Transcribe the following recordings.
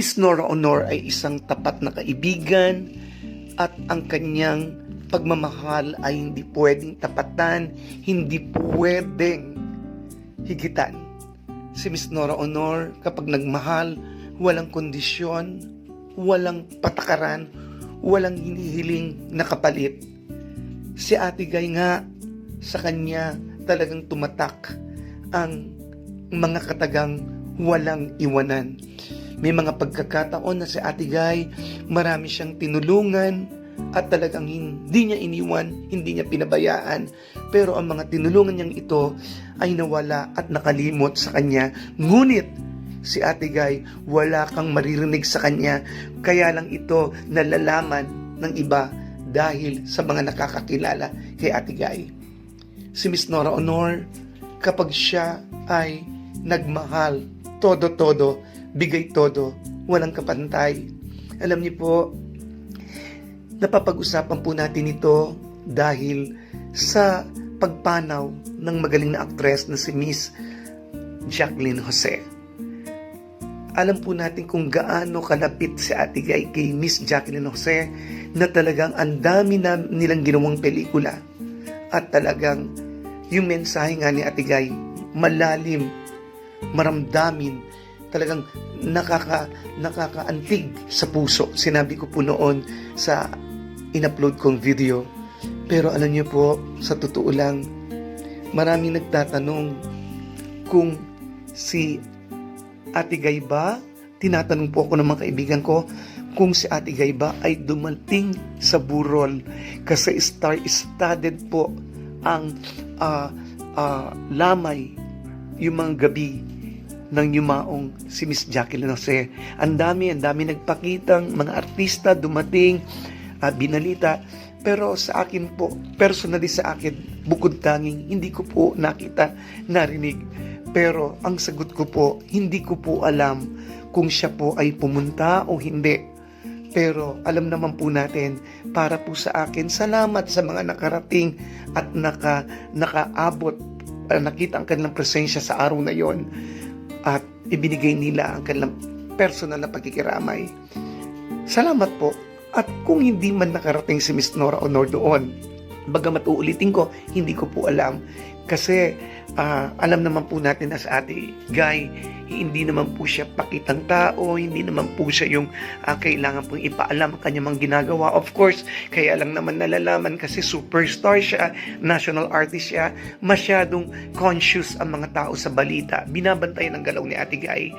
Miss Nora Honor ay isang tapat na kaibigan at ang kanyang pagmamahal ay hindi pwedeng tapatan, hindi pwedeng higitan. Si Miss Nora Honor, kapag nagmahal, walang kondisyon, walang patakaran, walang hinihiling na kapalit. Si Ate Guy nga, sa kanya talagang tumatak ang mga katagang walang iwanan. May mga pagkakataon na si Ate Guy, marami siyang tinulungan at talagang hindi niya iniwan, hindi niya pinabayaan. Pero ang mga tinulungan niyang ito ay nawala at nakalimot sa kanya. Ngunit si Ate Guy, wala kang maririnig sa kanya. Kaya lang ito nalalaman ng iba dahil sa mga nakakakilala kay Ate Guy. Si Miss Nora Honor, kapag siya ay nagmahal, todo-todo, bigay todo, walang kapantay. Alam niyo po, napapag-usapan po natin ito dahil sa pagpanaw ng magaling na aktres na si Miss Jacqueline Jose. Alam po natin kung gaano kalapit si Ate Guy kay Miss Jacqueline Jose na talagang ang dami na nilang ginawang pelikula at talagang yung mensahe nga ni Ate Guy malalim, maramdamin, talagang nakaka, nakakaantig sa puso. Sinabi ko po noon sa in-upload kong video. Pero alam niyo po, sa totoo lang, maraming nagtatanong kung si Ate Gay ba, tinatanong po ako ng mga kaibigan ko, kung si Ate Gay ba ay dumating sa burol kasi star-studded po ang ah, ah, lamay yung mga gabi ng yumaong si Miss Jacqueline Jose. Ang dami, ang dami nagpakitang mga artista dumating at binalita. Pero sa akin po, personally sa akin, bukod tanging, hindi ko po nakita, narinig. Pero ang sagot ko po, hindi ko po alam kung siya po ay pumunta o hindi. Pero alam naman po natin, para po sa akin, salamat sa mga nakarating at naka, nakaabot, uh, nakita ang kanilang presensya sa araw na yon at ibinigay nila ang kanilang personal na pagkikiramay. Salamat po. At kung hindi man nakarating si Miss Nora Honor doon, bagamat uulitin ko, hindi ko po alam. Kasi ah, alam naman po natin na sa ate Guy, hindi naman po siya pakitang tao, hindi naman po siya yung ah, kailangan pong ipaalam ang kanyang ginagawa. Of course, kaya lang naman nalalaman kasi superstar siya, national artist siya, masyadong conscious ang mga tao sa balita. Binabantayan ang galaw ni Ate Guy.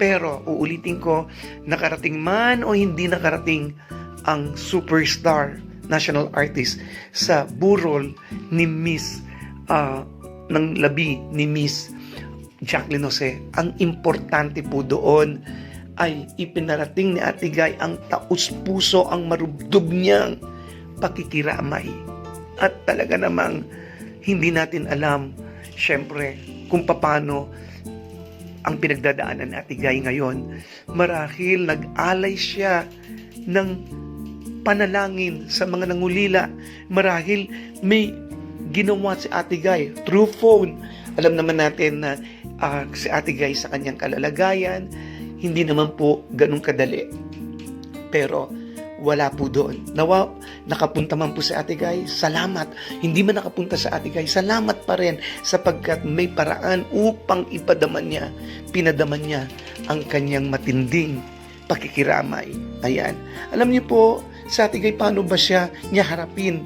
Pero, uulitin ko, nakarating man o hindi nakarating ang superstar national artist sa burol ni Miss ah, ng labi ni Miss Jacqueline Jose. Ang importante po doon ay ipinarating ni Ate Guy ang taus-puso, ang marubdob niyang pakikiramay. At talaga namang hindi natin alam, syempre, kung paano ang pinagdadaanan ni Ate Guy ngayon. Marahil nag-alay siya ng panalangin sa mga nangulila. Marahil may ginawa si Ate Guy through phone. Alam naman natin na ah, si Ate Guy sa kanyang kalalagayan, hindi naman po ganun kadali. Pero wala po doon. Nawa, nakapunta man po si Ate Guy, salamat. Hindi man nakapunta sa Ate Guy, salamat pa rin sapagkat may paraan upang ipadaman niya, pinadaman niya ang kanyang matinding pakikiramay. Ayan. Alam niyo po, sa Ate Guy, paano ba siya niya harapin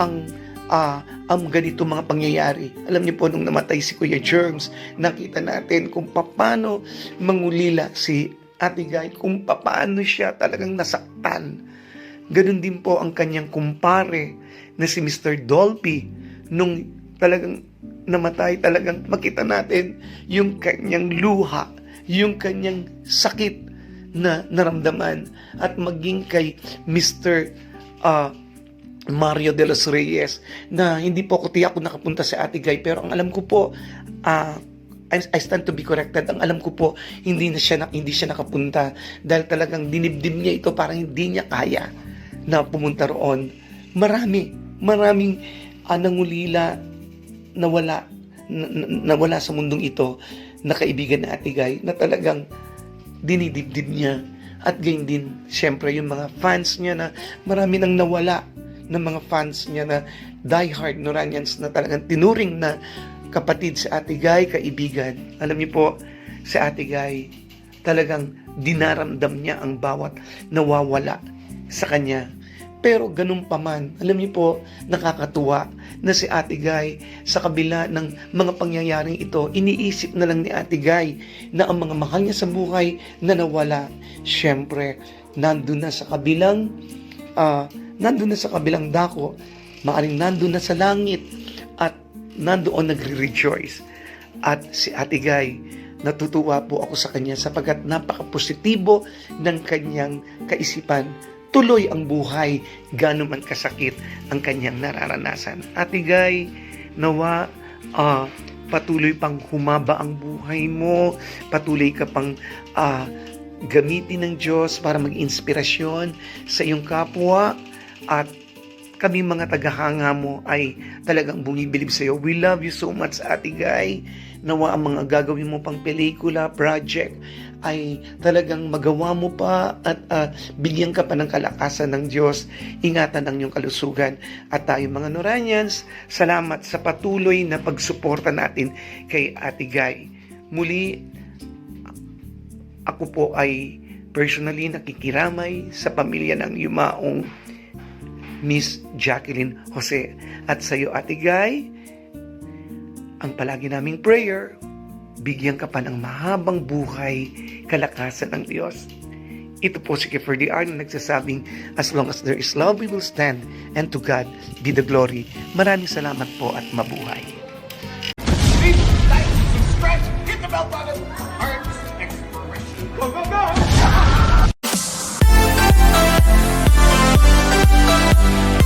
ang ah, ang ganito mga pangyayari. Alam niyo po, nung namatay si Kuya Germs, nakita natin kung paano mangulila si Ate Guy, kung paano siya talagang nasaktan. Ganon din po ang kanyang kumpare na si Mr. Dolphy nung talagang namatay talagang makita natin yung kanyang luha, yung kanyang sakit na naramdaman at maging kay Mr. ah, Mario de los Reyes na hindi po ako tiyak kung nakapunta sa Ate Guy pero ang alam ko po ah, I, stand to be corrected. Ang alam ko po hindi na siya na, hindi siya nakapunta dahil talagang dinibdib niya ito parang hindi niya kaya na pumunta roon. Marami, maraming uh, nangulila na wala na, sa mundong ito na kaibigan na Ate Guy na talagang dinidibdib niya At gayon din, syempre, yung mga fans niya na marami nang nawala ng mga fans niya na diehard Noranians na talagang tinuring na kapatid sa Ate Guy, kaibigan. Alam niyo po, si Ate Guy, talagang dinaramdam niya ang bawat nawawala sa kanya. Pero ganun pa man, alam niyo po, nakakatuwa na si Ate Guy sa kabila ng mga pangyayaring ito, iniisip na lang ni Ate Guy na ang mga mahal niya sa buhay na nawala. Siyempre, nandun na sa kabilang, ah, nandun na sa kabilang dako, maaring nandun na sa langit at nandoon nagre-rejoice. At si Ate Guy, natutuwa po ako sa kanya sapagkat napaka-positibo ng kanyang kaisipan. Tuloy ang buhay, gano'n man kasakit ang kanyang nararanasan. Ate Guy, nawa ah, patuloy pang humaba ang buhay mo, patuloy ka pang ah, gamitin ng Diyos para mag-inspirasyon sa iyong kapwa at kami mga tagahanga mo ay talagang bumibilib sa iyo. We love you so much, Ate Guy. Nawa ang mga gagawin mo pang pelikula, project, ay talagang magawa mo pa at ah, bigyan ka pa ng kalakasan ng Diyos. Ingatan ang iyong kalusugan. At tayo mga Noranians, salamat sa patuloy na pagsuporta natin kay Ate Guy. Muli, ako po ay personally nakikiramay sa pamilya ng yumaong Miss Jacqueline Jose. At sa iyo, Ate Guy, ang palagi naming prayer, bigyan ka pa ng mahabang buhay, kalakasan ng Diyos. Ito po si Kiefer D. R. na nagsasabing, as long as there is love, we will stand, and to God be the glory. Maraming salamat po at mabuhay. Please like, subscribe, hit the bell button. Arts Expression. Go, go, go! Bye.